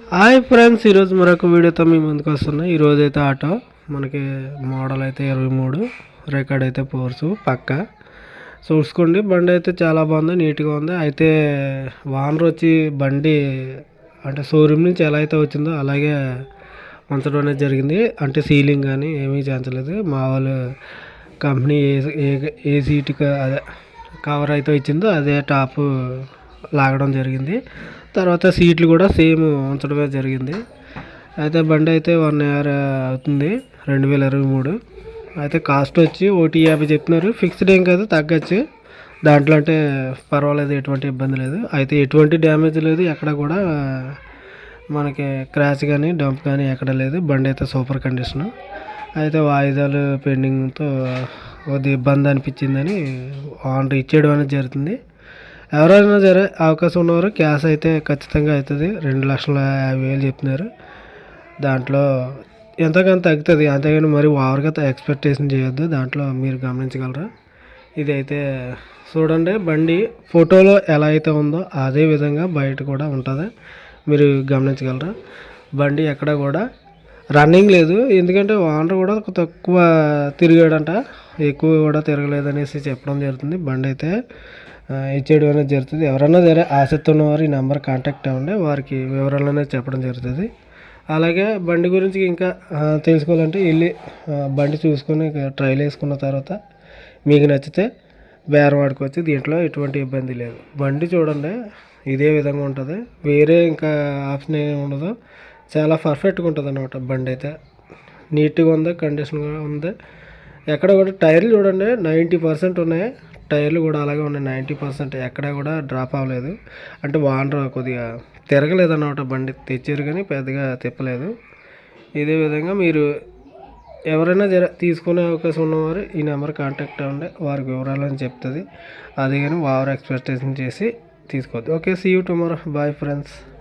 Hi friends ఈరోజు మరొక వీడియోతో మీ ముందుకు వస్తున్నా. ఈరోజు అయితే ఆటో మనకి మోడల్ అయితే ఇరవై మూడు రికార్డ్ అయితే ఫోర్సు పక్క. చూసుకోండి బండి అయితే చాలా బాగుంది నీట్గా ఉంది. అయితే వానర్ వచ్చి బండి అంటే షోరూమ్ నుంచి ఎలా అయితే వచ్చిందో అలాగే ఉంచడం అనేది జరిగింది. అంటే సీలింగ్ కానీ ఏమీ చేయించలేదు మా వాళ్ళు కంపెనీ ఏ ఏ- ఏ అదే కవర్ అయితే ఇచ్చిందో అదే టాప్ లాగడం జరిగింది. తర్వాత సీట్లు కూడా సేమ్ ఉంచడమే జరిగింది. అయితే బండి అయితే వన్ ఇయర్ అవుతుంది రెండు వేల ఇరవై మూడు. అయితే కాస్ట్ వచ్చి ఒకటి యాభై చెప్తున్నారు ఫిక్స్డ్ ఏం కాదు తగ్గచ్చు. దాంట్లో అంటే పర్వాలేదు ఎటువంటి ఇబ్బంది లేదు. అయితే ఎటువంటి డ్యామేజ్ లేదు ఎక్కడ కూడా మనకి క్రాష్ కానీ డంప్ కానీ ఎక్కడ లేదు. బండి అయితే సూపర్ కండిషన్ అయితే వాయిదాలు పెండింగ్తో కొద్ది ఇబ్బంది అనిపించిందని ఆన్ ఇచ్చేయడం అనేది జరుగుతుంది. ఎవరైనా సరే అవకాశం ఉన్నవారు క్యాష్ అయితే ఖచ్చితంగా అవుతుంది. రెండు లక్షల యాభై వేలు చెప్తున్నారు దాంట్లో ఎంతగానో తగ్గుతుంది. అంతేగాని మరి ఓవర్గా ఎక్స్పెక్టేషన్ చేయొద్దు. దాంట్లో మీరు గమనించగలరా? ఇది అయితే చూడండి. బండి ఫోటోలో ఎలా అయితే ఉందో అదే విధంగా బయట కూడా ఉంటుంది. మీరు గమనించగలరా? బండి ఎక్కడ కూడా రన్నింగ్ లేదు. ఎందుకంటే ఓనర్ కూడా తక్కువ తిరిగాడంట. ఎక్కువ కూడా తిరగలేదు అనేసి చెప్పడం జరుగుతుంది. బండి అయితే ఇచ్చేయడం అనేది జరుగుతుంది. ఎవరైనా సరే ఆసక్తి ఉన్నవారు ఈ నెంబర్ కాంటాక్ట్ అవ్వండి. వారికి వివరాలు అనేది చెప్పడం జరుగుతుంది. అలాగే బండి గురించి ఇంకా తెలుసుకోవాలంటే వెళ్ళి బండి చూసుకొని ట్రైల్ వేసుకున్న తర్వాత మీకు నచ్చితే బేరం ఆడుకోవచ్చు దీంట్లో ఎటువంటి ఇబ్బంది లేదు. బండి చూడండి ఇదే విధంగా ఉంటుంది. వేరే ఇంకా ఆప్షన్ ఏమి ఉండదు. చాలా పర్ఫెక్ట్గా ఉంటుంది అన్నమాట బండి అయితే నీట్గా ఉంది కండిషన్గా ఉంది ఎక్కడ కూడా టైర్లు చూడండి నైంటీ పర్సెంట్ ఉన్నాయి. టైర్లు కూడా అలాగే ఉన్నాయి నైంటీ పర్సెంట్. ఎక్కడ కూడా డ్రాప్ అవ్వలేదు. అంటే వానర్ కొద్దిగా తిరగలేదు అన్నమాట బండి. తెచ్చారు కానీ పెద్దగా తిప్పలేదు. ఇదే విధంగా మీరు ఎవరైనా జర తీసుకునే అవకాశం ఉన్నవారు ఈ నెంబర్ కాంటాక్ట్ అవ్వండి. వారికి వివరాలని చెప్తుంది. అది కానీ ఓవర్ ఎక్స్పెక్టేషన్ చేసి తీసుకోవద్దు. Okay see you tomorrow bye friends